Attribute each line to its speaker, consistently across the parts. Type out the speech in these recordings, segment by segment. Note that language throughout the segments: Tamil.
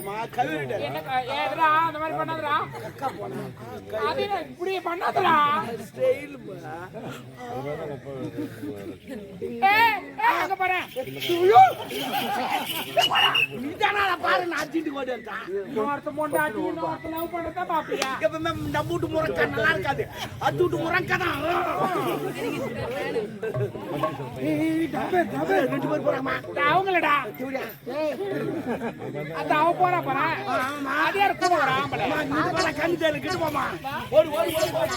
Speaker 1: போச்சுமா கழுவிட்டேன் அந்த மாதிரி பண்ணாதடா. கக்கா போனா அது இப்படி பண்ணாதடா.
Speaker 2: நீதானா பாரு நான் அடிச்சிட்டு ஓடி வந்தான்
Speaker 1: இன்னொருத்த பொண்டாட்டி இன்னொருத்த லவ் பண்றதா பாப்பியா
Speaker 2: எப்பவுமே நம்ம வீட்டு முறக்கா நல்லா இருக்காது அது வீட்டு முறக்கா தான் ரெண்டு பேர் போறாமா
Speaker 1: அவங்களடா அந்த அவ போறா பாரு அது யார் கூட வர ஆம்பளை
Speaker 2: இந்த பேர கண்ணு தேர்ல கிட்டு போமா ஓடி ஓடி ஓடி ஓடி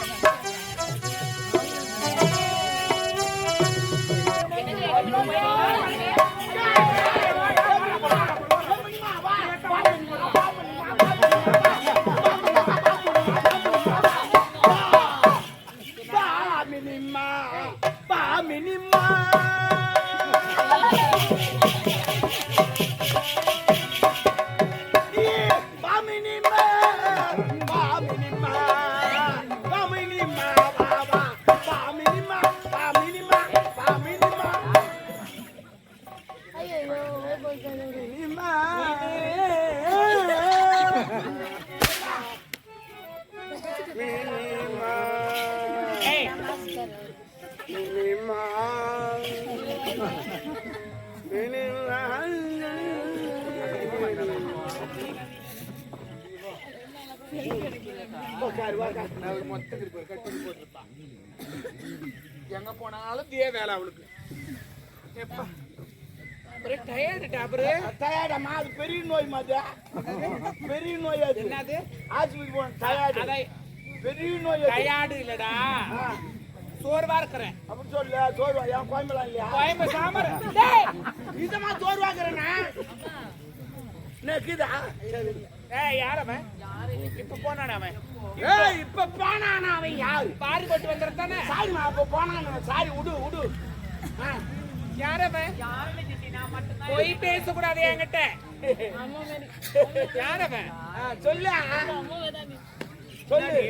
Speaker 2: Paminima,
Speaker 1: எங்க போனாலும் இதே வேலை அவளுக்கு. எப்பா? ஒரே டயர்டு டாபரு
Speaker 2: டயர்டாம்மா, அது பெரிய நோய் மாதிரி பெரிய நோய் அது.
Speaker 1: என்னது?
Speaker 2: ஆஸ்பத்திரி போன டயர்டு பெரிய நோய்
Speaker 1: டயர்டு இல்லடா. சோர்வா இருக்கிறேன்.
Speaker 2: அப்படி சொல்லு சோர்வா. என் கோயம்பலாம் இல்லையா?
Speaker 1: கோயம்பு சாமர்.
Speaker 2: இதமா நெக்குதா
Speaker 1: ஏய் யார் அவன்? இப்ப போனானே அவன்?
Speaker 2: ஏய் இப்ப போனானா அவன் யாரு?
Speaker 1: பாரி போட்டு வந்துடுறதானே
Speaker 2: சாரிம்மா அப்ப போனானா சாரி விடு விடு ஆ,
Speaker 1: யார் அவன்? போய் பேசக்கூடாது என்கிட்ட. யார் அவன்?
Speaker 2: ஆ, சொல்லு சொல்லு.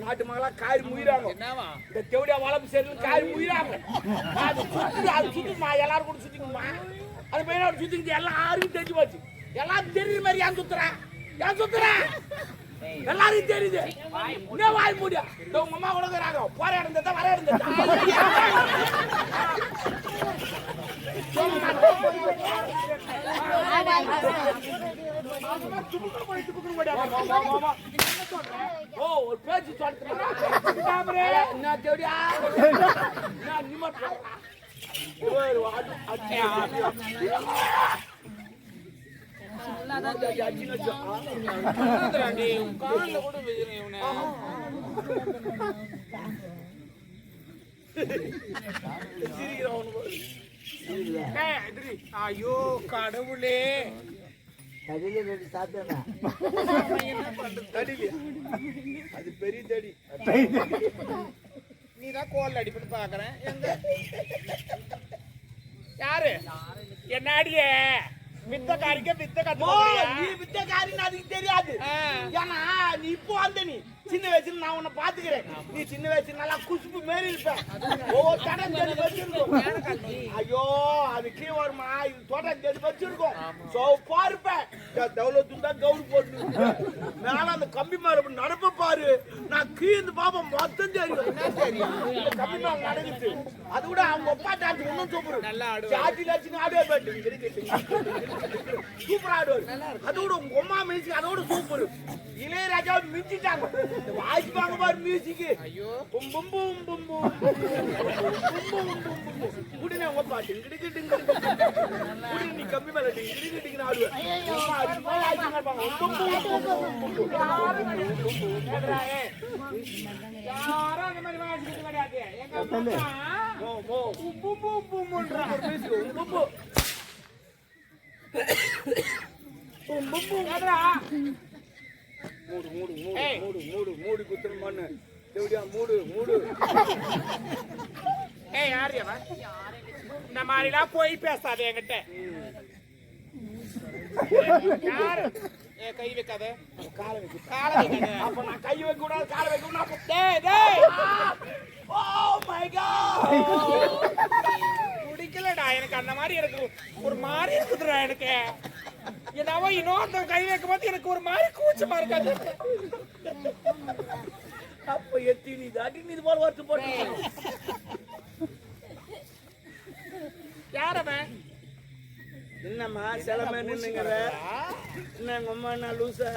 Speaker 2: நாட்டு மகளா காரி முயிறாங்க.
Speaker 1: என்னவா?
Speaker 2: இந்த தேவடியா வளர்ப்பு சரியில் காரி முயிறாங்க. அது சுத்தி அது சுத்துமா எல்லாரும் கூட சுத்திக்குமா அது பையனோட சுத்திக்கிட்டு? எல்லாருக்கும் தெரிஞ்சு போச்சு. எல்லாரும் தெரியுற மாதிரி ஏன் சுத்துறா? ஏன் சுத்துறா? எல்லாருக்கும் தெரியுது. என்ன வாய் மூடியா? இந்த உங்க அம்மா கூட இருக்கிறாங்க போற இடம் தான் வர இடம் ஓ ஒரு பேச்சு சொல்றேன். என்ன தேவடியா என்ன நிம்மட்
Speaker 1: ஐயோ கடவுளே. தடியில ரெண்டு சாப்பிட்டா என்ன பண்றது தடியில
Speaker 2: அது பெரிய தடி.
Speaker 1: நீதான் கோல் அடிப்பட்டு பாக்குறேன். எங்க? யாரு? என்ன அடிய? வித்த காரிக்க வித்த கத்து
Speaker 2: நீ வித்தக்காரின்னு அதுக்கு தெரியாது. ஏன்னா நீ இப்போ வந்த நீ. சின்ன வயசுல நான் உன்னை பாத்துக்கிறேன். நீ சின்ன வயசுல நல்லா குசுப்பு மாரி இருப்ப. ஒவ்வொரு தடம் தேடி வச்சிருக்கும். ஐயோ அது கீ வருமா? இது தோட்டம் தேடி வச்சிருக்கோம். சோ பாருப்ப. தௌலத்து தான் கவுரு போட்டு. மேல அந்த கம்பி அப்படி நடப்ப பாரு. நான் கீந்து பாப்பா மொத்தம் தெரியும். இந்த கம்பி மேல நடக்குது அது கூட அவங்க அப்பா டான்ஸ் இன்னும் சூப்பர்.
Speaker 1: நல்லா ஆடுவாரு.
Speaker 2: ஜாதி லட்சம் ஆடுவார் சூப்பர் ஆடுவார். அதோட உங்க அம்மா மியூசிக் அதோட சூப்பர். இளையராஜா மிஞ்சிட்டாங்க வாங்க பாரு மியூசிக்
Speaker 1: ஐயோ
Speaker 2: பும் பும் பும் பும் பும் பும் பும் பும் பும் குடினே உங்க பாட்டு டிங்கு டிங்கு குடி நீ கம்மி மேல டிங்கு டிங்கு டிங்கு ஆடுவேன் அம்மா அது மாதிரி ஆடிட்டு இருப்பாங்க பும் பும் பும் பும் பும் பும்.
Speaker 1: யாரும் அந்த மாதிரி வாசிக்கிறது கிடையாது எங்க அம்மா
Speaker 2: மோ மோ
Speaker 1: உப்பு உப்பு உப்புன்றா.
Speaker 2: மியூசிக் பும் பும் பும் பும் பும்? மூடு மூடு மூடு. மூடு மூடு மூடு குத்துன மண்ணு. எப்படியா மூடு மூடு.
Speaker 1: ஏய் யாரு அவன்? இந்த மாதிரிலாம் போய் பேசாத என்கிட்ட. யாரு? ஏ கை வைக்காத.
Speaker 2: காலை வைக்க.
Speaker 1: காலை வைக்காத.
Speaker 2: அப்ப நான் கை வைக்க கூடாது காலை வைக்க கூடாது.
Speaker 1: டேய் டேய்.
Speaker 2: Oh my God!
Speaker 1: பிடிக்கலடா எனக்கு அந்த மாதிரி எனக்கு ஒரு மாதிரி இருக்குதுடா எனக்கு. என்னவோ இன்னொருத்தன் கை வைக்கும் போது எனக்கு ஒரு மாதிரி கூச்சமா இருக்காது
Speaker 2: அப்ப எத்தி நீ தாட்டி நீ இது போல வருத்து போட்டு.
Speaker 1: யார் அவன்?
Speaker 2: என்னம்மா சில பேர் நின்னுங்கிற? என்ன எங்க அம்மா என்ன லூசா?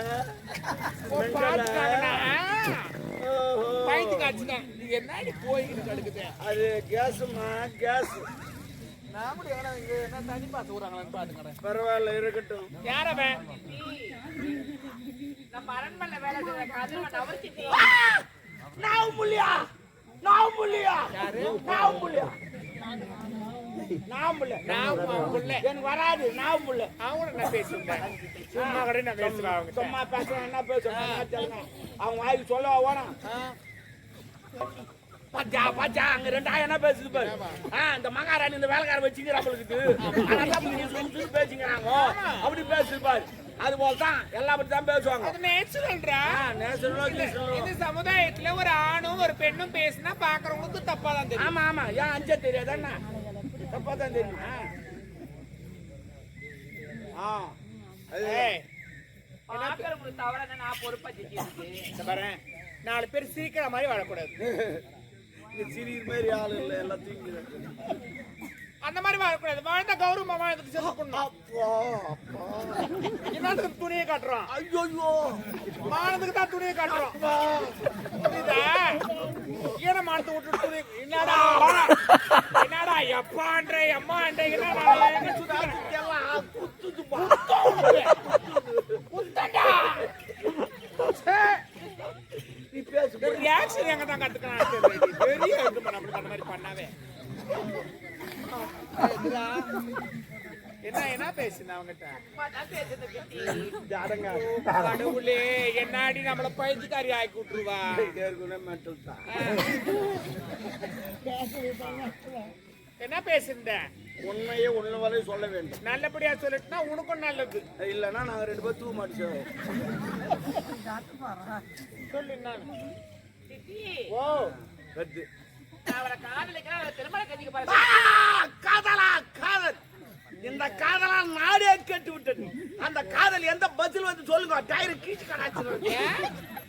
Speaker 1: என்னடி போய்கிட்டு கிடக்குது
Speaker 2: அது கேஸுமா கேஸ்.
Speaker 1: நான் கூட எங்கடா இங்க என்ன தண்ணி பார்த்து விடுறாங்களான்னு
Speaker 2: பரவாயில்ல இருக்கட்டும்.
Speaker 1: யார் அவன்?
Speaker 3: நம்ம அரண்மனை வேலை செய்யற கதிரவன் அவருக்கு
Speaker 2: நான் புள்ளியா நான் புள்ளியா நான் புள்ளியா நான் புள்ள
Speaker 1: நான் புள்ள.
Speaker 2: எனக்கு வராது நான் புள்ள
Speaker 1: அவங்கள நான் பேசுறேன் சும்மா கூட நான் பேசுவேன் அவங்க
Speaker 2: சும்மா பேசுறேன் என்ன பேசுறேன் அவங்க வாய்க்கு சொல்ல வேணாம் அங்க ரெண்டாயிரம் என்ன பேசுது பாரு. இந்த மகாராணி இந்த வேலைக்கார வச்சுக்கிறாங்களுக்கு பேசிக்கிறாங்க. அப்படி பேசுது பாரு. அது போல தான் எல்லா பத்தி தான் பேசுவாங்க.
Speaker 1: அது. இந்த சமுதாயத்துல ஒரு ஆணும் ஒரு பெண்ணும் பேசினா பாக்குறவங்களுக்கு தப்பா தான் தெரியும்.
Speaker 2: ஆமா ஆமா. ஏன் அஞ்சே தெரியாது என்ன? தப்பா தான் தெரியுமா ஆ அது
Speaker 1: ஏய்,
Speaker 3: ஆக்கிரமும் தவிர நான் பொறுப்பா
Speaker 1: நாலு பேர் சிரிக்கிற மாதிரி வாழக்கூடாது
Speaker 2: இந்த மாதிரி ஆள் இல்லை எல்லாம்
Speaker 1: அந்த மாதிரி வாழக்கூடாது வாழ்ந்த கௌரவமா வாழ்ந்துட்டு செத்து பண்ணணும்
Speaker 2: அப்பா
Speaker 1: துணியை காட்டுறோம்
Speaker 2: ஐயோ
Speaker 1: மானத்துக்கு தான் துணியை காட்டுறோம் புரியுதா ஏன மானத்தை விட்டு துணி என்னடா என்னடா எப்பான்ற எம்மான்ற என்னடா எங்க சுத்துறேன்
Speaker 2: எல்லாம் குத்துதுப்பா
Speaker 1: முத்தண்டா
Speaker 2: நீ பேசு
Speaker 1: ஒரு ரியாக்ஷன் எங்க தான் கத்துக்கலாம்? பெரிய அப்படி அந்த மாதிரி பண்ணாவே? என்ன என்ன பேசுன அவங்கிட்ட? கடவுளே என்னாடி நம்மள பைத்தியக்காரி ஆக்கி விட்டுருவா? என்ன பேசுற
Speaker 2: உண்மையே உன்ன வரை சொல்ல வேண்டும்.
Speaker 1: நல்லபடியா சொல்லிட்டுனா உனக்கும் நல்லது.
Speaker 2: இல்லைன்னா நாங்க ரெண்டு பேரும் தூ மாட்டோம்.
Speaker 1: சொல்லு.
Speaker 3: கிட்டி
Speaker 1: ஓ.
Speaker 3: நான் அவரை காதலிக்கிறேன் அவரை திருமண கட்டிக்க பாரு
Speaker 2: காதலா காதல். இந்த காதலா நாடே கேட்டு விட்டது. அந்த காதல் எந்த பதில் வந்து சொல்லுங்க? டயர் கீச்சு கடாச்சு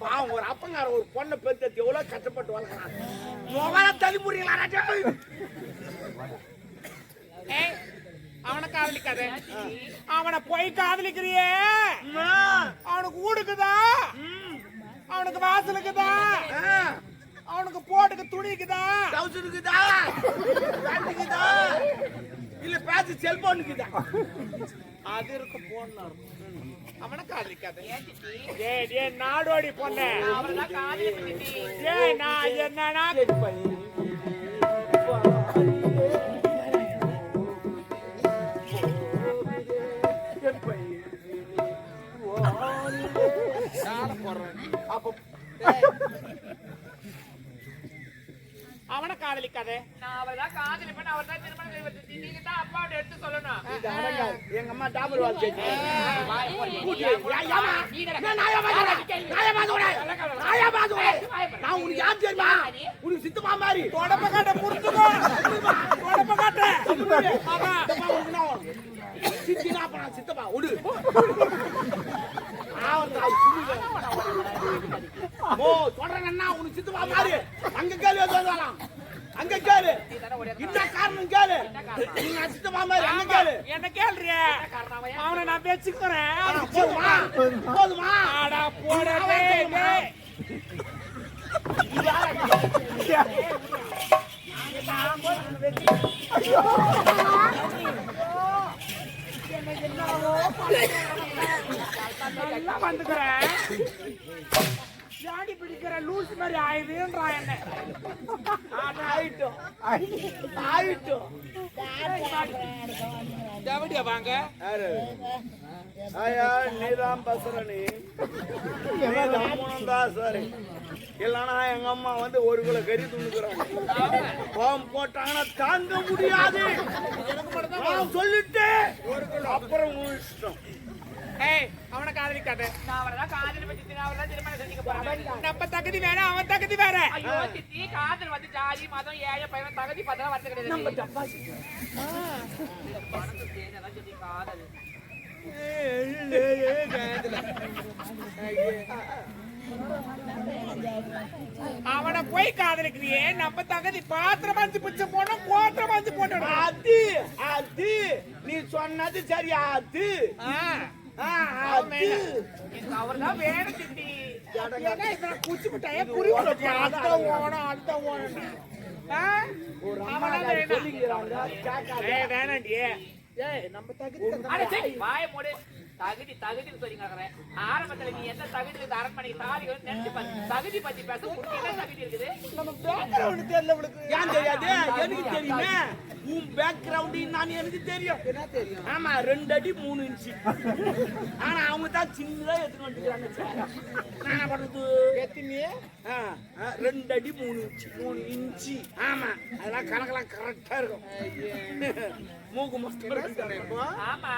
Speaker 2: பாவம் ஒரு அப்பங்கார ஒரு பொண்ணை பெற்று எவ்வளவு கஷ்டப்பட்டு வளர்க்குறான். முகல தள்ளிமுறீங்களா
Speaker 1: ஏய், அவனை காதலிக்காத. அவனை போய் காதலிக்கிறியே. அவனுக்கு ஊடுக்குதா? அவனுக்கு வாசலுக்குதா? அவனுக்கு போட்டுக்கு துணிக்குதா?
Speaker 2: இருக்குதா இல்ல பேச செல்போனுக்குதா
Speaker 1: அது இருக்கு போன் அவனை காதலிக்காத ஏய் ஏய் நாடோடி பொண்ணு.
Speaker 3: அவரை தான் காதலிப்பேன் கிட்டி
Speaker 1: ஏய் நான்
Speaker 2: அப்ப
Speaker 1: அவனை காதலிக்காத.
Speaker 3: நான் அவரை தான் காதலிப்பேன் அவர் தான் திருமணம் நீங்க தான் அப்பாவோட எடுத்து சொல்லணும்
Speaker 2: எங்க அம்மா டாபர் வால் கேட்டு நான் நாயா நாயா நான் உனக்கு யார் தெரியுமா? உனக்கு சித்தப்பா மாதிரி.
Speaker 1: தொடப்ப காட்ட புரிஞ்சுக்கோ தொடப்ப காட்ட
Speaker 2: உனக்கு சித்தினா அப்ப நான் சித்தப்பா. விடு. ஓ, சொல்றேன் உனக்கு சித்தப்பா மாதிரி. அங்க கேள்வி எது அங்க கேளு. என்ன காரணம் கேளு. நீங்க சித்தப்பா மாதிரி அங்க கேளு.
Speaker 1: என்ன கேள்றிய? அவனை? நான் வச்சுக்கிறேன்
Speaker 2: ஆ, போதுமா? போதுமா?
Speaker 1: ஆடா போடா டேய், டேய். நல்லா வந்துக்கிறேன். ஜாடி பிடிக்கிற லூஸ் மாதிரி ஆயுதுன்றா என்ன?
Speaker 2: ஆயிட்டோம் ஆயிட்டோம்
Speaker 1: தேவடியா வாங்க.
Speaker 2: யாரு? ஆயா நீதான் பசரணி. நீதான் சரி இல்லைன்னா எங்க அம்மா வந்து ஒரு கிலோ கறி துணுக்குறாங்க பாவம் போட்டாங்கன்னா தாங்க முடியாது. நான் சொல்லிட்டு அப்புறம் இஷ்டம்.
Speaker 1: ஏய் அவனை காதலிக்காத
Speaker 3: நான் அவளைதான் காதல் பத்தி நான் அவளைதான் திருமணம் செஞ்சுக்க போறேன்.
Speaker 1: நம்ம தகுதி வேற அவன் தகுதி வேற.
Speaker 3: ஐயோ சித்தி காதல் வந்து ஜாதி மதம் ஏழை பையன் தகுதி பார்த்தா வந்து கிடையாது. சித்தி. காதல்.
Speaker 1: அவனை போய் காதலிக்கிறியே நம்ம தகுதி பாத்திரம் வந்து பிடிச்ச போனோம் கோத்திரம் வந்து போனோம்
Speaker 2: அது அது நீ சொன்னது சரி அது.
Speaker 3: அவர்தான் வேணும்
Speaker 1: இப்ப குச்சி மிட்டாய புரியுது அடுத்த ஓണം அடுத்த ஓണം
Speaker 2: ஒரு அம்மா
Speaker 1: அவனா
Speaker 2: காரி
Speaker 1: வேணாம்.
Speaker 2: சொல்லிக்கிறாங்க, கேட்காத.
Speaker 1: ஏய் வேணாண்டி ஏய். நம்ம தகுதி
Speaker 3: தகுதி தகுதின்னு சொல்லி கேக்குறேன். ஆரம்பத்துல நீ எந்த தகுதி இருக்கு அரண்மனைக்கு தாலி வந்து நினைச்சு பாரு. தகுதி பத்தி பேச என்ன தகுதி இருக்குது?
Speaker 1: நம்ம பேக்ரவுண்ட் தெரியல உங்களுக்கு
Speaker 2: ஏன் தெரியாது? எனக்கு தெரியுமே. உன் பேக்ரவுண்ட் நான் எனக்கு தெரியும்.
Speaker 1: என்ன தெரியும்?
Speaker 2: ஆமா ரெண்டு அடி மூணு இன்ச்சு ஆனா அவங்க தான் சின்னதா எடுத்துட்டு வந்துக்கிறாங்க. நான் பண்றது?
Speaker 1: எத்தினி
Speaker 2: ஆ, ஆ, ரெண்டு அடி மூணு இன்ச்சு மூணு இன்ச்சு ஆமா அதெல்லாம் கணக்கெல்லாம் கரெக்டா இருக்கும். மூக்கு மஸ்து
Speaker 3: ஆமா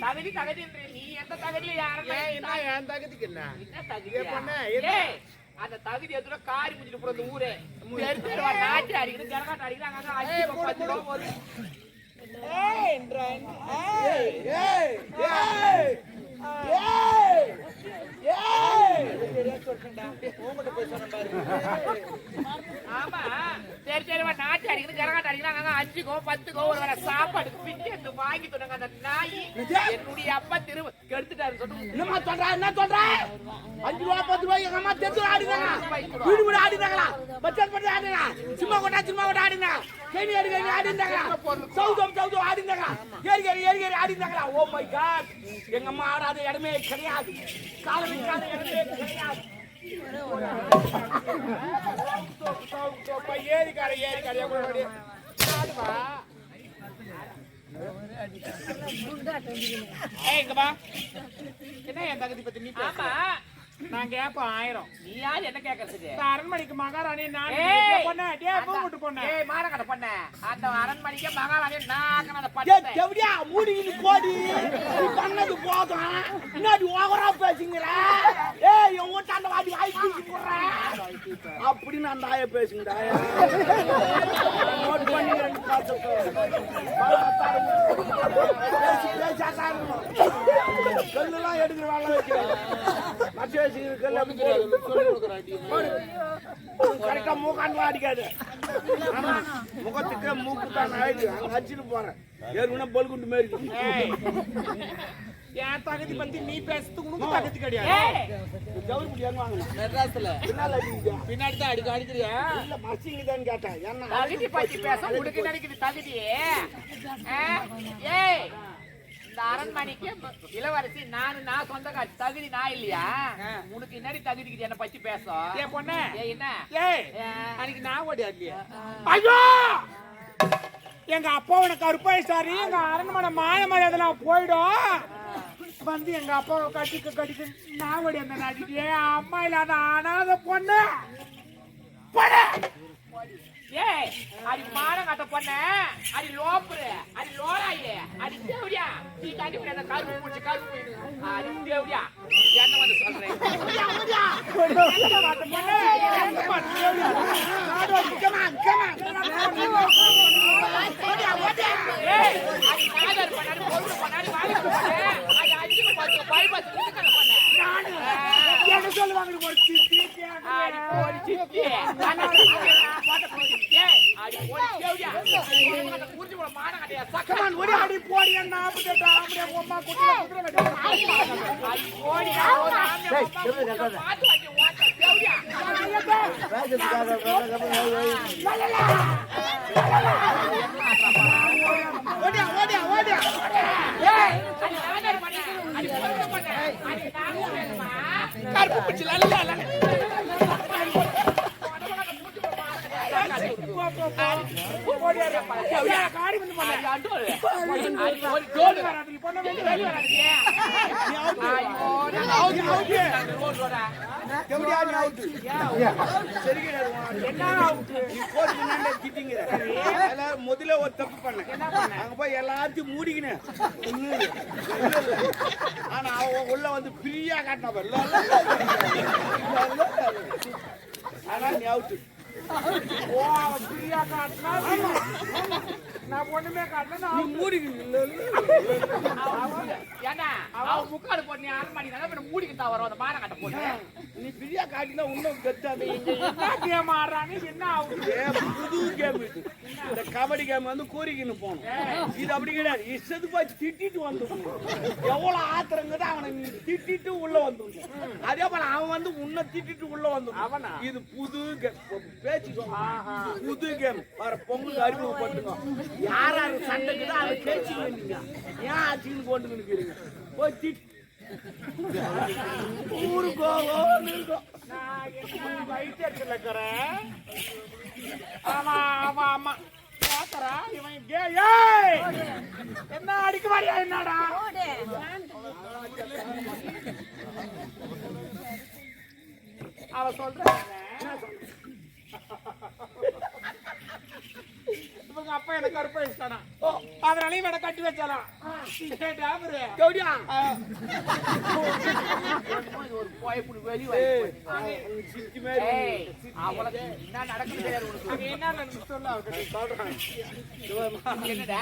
Speaker 3: தகுதி தகுதின்ற நீ எந்த தகுதியில
Speaker 1: என்ன என் தகுதிக்கு என்ன?
Speaker 3: என்ன தகுதி? ஏய் அந்த தகுதி எதுல காரி முடிச்சிட்டு போறது ஊரே. தெரு தெருவா நாட்டு அடிக்கிறது ஜனகாட்டு அடிக்கிறாங்க
Speaker 1: ஏய். ஏய்
Speaker 2: ஏய்.
Speaker 3: ஆமா சரி சரி வா, நாட்டு அடிக்கிறது ஜனகாட்டு அடிக்கிறாங்க அஞ்சுக்கோ பத்துக்கோ ஒரு வேளை சாப்பாடுக்கு பிச்சு எடுத்து வாங்கி சொன்னாங்க அந்த நாய் என்னுடைய அப்பா திரும்ப கெடுத்துட்டாரு சொல்லுங்க
Speaker 2: சொல்றா என்ன சொல்ற அஞ்சு ரூபா பத்து ரூபாய் எங்க அம்மா தெரிஞ்சு ஆடினாங்க வீடு வீடு ஆடினாங்களா பச்சல் பண்ணி ஆடினா சும்மா கொண்டா சும்மா கொண்டா ஆடினா கேணி அடி கேணி ஆடினாங்களா சவுதம் சவுதம் ஆடினாங்களா ஏறி ஏறி ஏறி ஏறி ஆடினாங்களா ஓ மை காட் எங்க அம்மா ஆடாத இடமே கிடையாது. காலம் வைக்காத இடமே கிடையாது.
Speaker 1: ஏரிக்கார கூட ஏய், என்ன என் தகுதி பத்தி நீ
Speaker 3: ஆமா
Speaker 1: நான் கேட்பேன் ஆயிரம்.
Speaker 3: நீ யார் என்ன கேக்குறதுக்கு?
Speaker 1: அரண்மனைக்கு மகாராணி நான்! பொண்ணு டே பூ விட்டு பொண்ணு.
Speaker 3: ஏய் பொண்ண. அந்த அரண்மனைக்கு மகாராணி நாக்கன அந்த
Speaker 2: ஏய்,
Speaker 3: பட்டை
Speaker 2: தேவடியா மூடிக்கிட்டு போடி. நீ பண்ணது போதும். முன்னாடி ஓவரா பேசுங்கிற ஏய் என் வீட்டாண்ட வாடி வாய் தூக்கி போடுறேன் அப்படின்னு அந்த ஆய பேசுங்கடா. நோட் பண்ணிக்கிறேன் கல்லெல்லாம் எடுக்கிற வேலை வைக்கிறேன். அப்படி போடு. கரெக்டா மூக்காண்டு அடிக்காது முகத்துக்கு மூக்கு தான் ஆயிடுது. அங்க அடிச்சுட்டு போறேன். ஏற்கனவே பல்குண்டு மாரி இருக்கு.
Speaker 1: என் தகுதி பத்தி நீ பேசுறதுக்கு உனக்கு தகுதி கிடையாது.
Speaker 2: கவுரி முடி எங்க வாங்கணும்
Speaker 1: மெட்ராஸ்ல.
Speaker 2: பின்னால
Speaker 1: பின்னாடி தான் அடிக்க அடிக்கிறியா?
Speaker 2: இல்ல மசிங்க தான் கேட்டேன். ஏன்னா
Speaker 3: தகுதி பத்தி பேச உனக்கு நினைக்குது தகுதி? ஏய். இந்த அரண்மனைக்கு இளவரசி நானு நான் சொந்தக்காரி தகுதி நான் இல்லையா? உனக்கு என்னடி தகுதிக்கு என்ன பத்தி பேசும்
Speaker 1: ஏ பொண்ணு.
Speaker 3: என்ன?
Speaker 1: ஏய்? அன்னைக்கு நான் ஓடி ஆடலையே
Speaker 2: ஐயோ!
Speaker 1: எங்க அப்பாவோட கருப்பாய் சாரி. எங்க அரண்மனை மாய மரியாதைலாம் போயிடும். வந்து எங்க அப்பாவை கட்டிக்க கட்டிக்க நான் ஓடி அந்த நாட்டுக்கு ஏன் அம்மா இல்லாத அனாத பொண்ணு. போடு.
Speaker 3: ஏய் அடி மானம் கட்ட பொண்ண. அடி லோப்புரு. அடி லோராயே அடி தேவடியா. நீ தாண்டி போய் அந்த கருப்பு முடிச்சு கருப்பு அடி தேவடியா. என்ன வந்து சொல்றேன்
Speaker 1: என்ன வார்த்தை பொண்ணு? சொல்லுவாங்க ஒரு சித்தி
Speaker 3: போடி சித்தி போடி போட கட்டையா
Speaker 1: ஆடி போடி என்ன உம்மா குட்டில குதிரை
Speaker 3: போடி ஒரு
Speaker 2: ஓடியா ஓடியா ஓடியா
Speaker 3: ஏய் அடி நாகர் பண்ண அடி பொருள் பண்ண அடி நாகர் வேணுமா
Speaker 1: கருப்பு பிடிச்சி வந்து பண்ண
Speaker 3: அது அண்டோல். அது ஒரு ஜோடு.
Speaker 1: வராது பொண்ணு
Speaker 3: வெளிய வெளிய வராதீங்க. ஐயோ, நான் அவுத்து போட்டேன். அந்த ரோட்டோட.
Speaker 2: எப்படியா நீ அவுட்டு சரி கிடையாது உன்
Speaker 1: என்ன அவுட்டு
Speaker 2: நீ கோடி முன்னாடி எல்லாரும் முதல்ல ஒரு தப்பு பண்ண அங்க போய் எல்லாத்தையும் மூடிக்கினேன். ஆனா அவன் உள்ள வந்து ஃப்ரீயா காட்டின பாரு. இல்ல, இல்ல, இல்ல, இல்ல, இல்ல. ஆனா நீ அவுட்டு
Speaker 1: ஓ பிரியா காட்டினா நான் ஒண்ணுமே காட்டினா
Speaker 2: நீ மூடிக்கணும் இல்ல, இல்ல, இல்ல, இல்ல.
Speaker 3: அவன் ஏன்னா, அவன் முக்காடு போட்டு நீ அரண்மனைக்கு தானே பின்ன மூடிக்கிட்டு தான் வரும் அந்த மானம் கட்ட போட்டு.
Speaker 2: நீ ஃப்ரீயா காட்டினா இன்னும் கெத்தாது
Speaker 1: என்ன கேம் ஆடுறாங்க? என்ன
Speaker 2: ஏ, புது கேம் இது. இந்த கபடி கேம் வந்து கோரிக்கின்னு போகணும். இது அப்படி கிடையாது. இஷ்டத்து போய் திட்டிட்டு வந்துடணும். எவ்வளவு ஆத்திரங்கிறது அவனை நீ திட்டிட்டு உள்ள வந்துடணும். அதே போல அவன் வந்து உன்னை திட்டிட்டு உள்ள வந்துடணும்.
Speaker 1: அவனா?
Speaker 2: இது புது கேம். பேச்சு புது கேம். வர பொங்கல் அறிமுகப்படுத்துங்க. யார் யார் சண்டைக்குதோ அதை பேச்சுங்க வேண்டிங்க ஏன் ஆச்சுன்னு கொண்டு நிற்கிறீங்க போய் திட்டு ஊரு இருக்கும்
Speaker 1: நான் என்ன இருக்கிறேன் ஆமா ஆமா ஆமா. பாத்தரா இவன் கே ஏய்! என்ன அடிக்க மாட்டியா என்னடா? அவ சொல்ற? இவங்க அப்பா எனக்கு கருப்பை வச்சுட்டானா அதனால இவனை கட்டி வச்சாலாம் டாபரு
Speaker 2: கௌடியா
Speaker 3: ஒரு போய்ப்புடி வெளிய அவளுக்கு என்ன நடக்குது
Speaker 1: என்ன.
Speaker 3: என்னடா?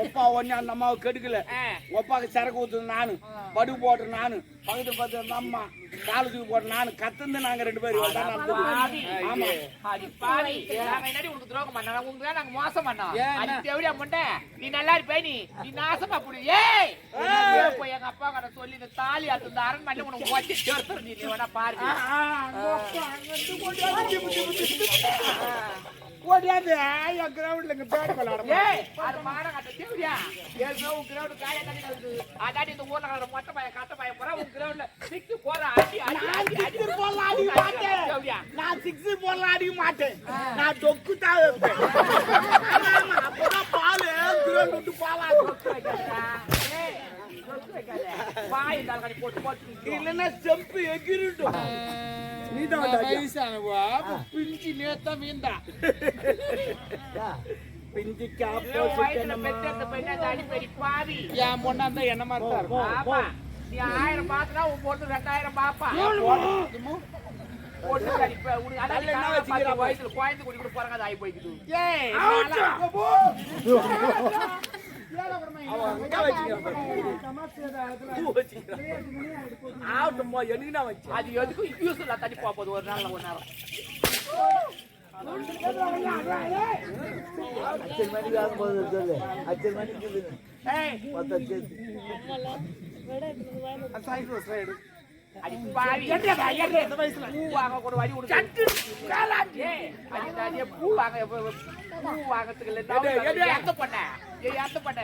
Speaker 2: ஒப்பா ஒண்ணு அந்த அம்மாவை கெடுக்கல. ஒப்பாக்கு சரக்கு ஊத்துது நானு படு போட்டு நானு பக்கத்து பார்த்து அந்த அம்மா காலுக்கு போட்டு நானு கத்துந்து நாங்க ரெண்டு பேரும். ஆமா
Speaker 3: பாவி. என்னடி உனக்கு துரோகம் பண்ணோம்? உனக்கு தான் நாங்க மோசம் பண்ணோம். அடி தேவடியா முண்டை. நீ நல்லா இருப்ப நீ. நீ நாசமா போடு. ஏய்! போய் எங்க அப்பா கிட்ட சொல்லி இந்த தாலி அறுத்து இந்த அரண்மனையில உனக்கு ஓட்டி சேர்த்துரு நீ. நீ வேணா பாரு.
Speaker 1: ஓடியாந்து என் கிரவுண்ட்ல இங்க பேட் விளையாட
Speaker 3: ஏய், அது மானம் கட்ட தேவடியா. ஏற்கனவே உன் ground காலியா கட்டி கிடக்குது. அதாடி இந்த ஊர்ல மொட்டை கட்டை உன் சிக்கு போற அடி, அடி, அடி, அடி.
Speaker 2: மாட்டேன். நான் சிக்ஸர் போடலாம் அடிக்க மாட்டேன் நான் தொக்கு தான் வைப்பேன் அப்பதான் பால் விட்டு.
Speaker 3: ஏய், ஆள்காரி போட்டு போட்டு.
Speaker 2: இல்லைன்னா செம்பு எகிரிட்டும்
Speaker 1: இருந்தா என்ன மாதிரி தான் இருக்கும்
Speaker 3: ஆமா. நீ ஆயிரம் பாத்துனா உன் பொண்ணு ரெண்டாயிரம் பாப்பா பொண்ணு அடிப்ப உனக்கு வயசுல குழந்தை குடி கூட பிறகு அது ஆகி போய்க்குது
Speaker 1: ஏய்
Speaker 2: அவுட்.
Speaker 1: நாளா- போ, பூ
Speaker 3: அது எதுக்கும் யூஸ் தண்ணி போகுது ஒரு நாள்ல ஒரு நேரம்
Speaker 4: அச்சல் மணிக்கு ஆகும்போது சொல்லு அச்சல் மணிக்கு பத்து
Speaker 3: பூ வாங்க வழி பூ வாங்க பூ வாங்கறதுக்கு ஏத்த பண்ண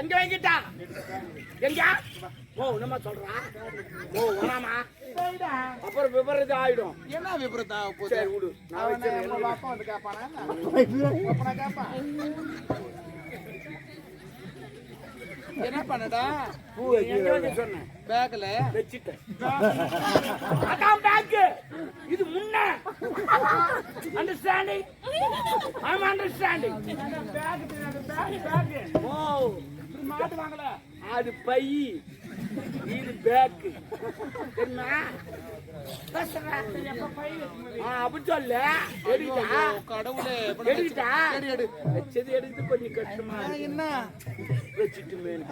Speaker 2: எங்க வாங்கிட்டா? எங்க ஓ என்னம்மா சொல்றான் ஓ
Speaker 1: சரிடா.
Speaker 2: அப்புறம் விபரீதம் ஆயிடும்.
Speaker 1: என்ன விபரீதம்?
Speaker 2: சரி விடு. நான்.
Speaker 1: உங்க அப்பா வந்து கேட்பானா? கேட்பான். என்ன பண்ணடா?
Speaker 2: பூ சொன்னேன்.
Speaker 1: பேக்ல
Speaker 2: வச்சுட்டேன். அதான் பேக் இது முன்ன. Understanding I am understanding
Speaker 1: back back back
Speaker 2: ஓ
Speaker 1: மாட்டுவாங்களே
Speaker 2: அது பை. இது பேக் என்ன? அப்படி சொல்ல. எடுக்கிட்டா?
Speaker 1: கடவுளே.
Speaker 2: வச்சது எடுத்து கொஞ்சம் கஷ்டமா.
Speaker 1: என்ன?
Speaker 2: வச்சுட்டு மேல.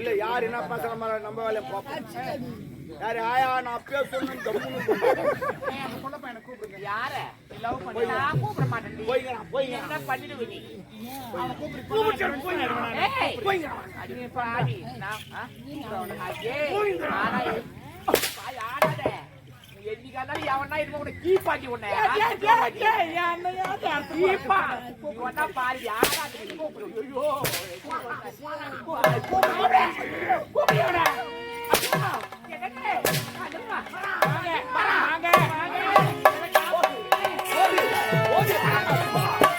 Speaker 2: இல்ல யார் என்ன மாதிரி நம்ம வேலையை பார்ப்போம். யாரு ஆயா நான் அப்பயே சொன்னேன்
Speaker 3: யார லவ் பண்ணி நான் கூப்பிட மாட்டேன்
Speaker 2: போய்ங்க போய்ங்க
Speaker 3: என்ன பண்ணிடுவ நீ என்ன Bye.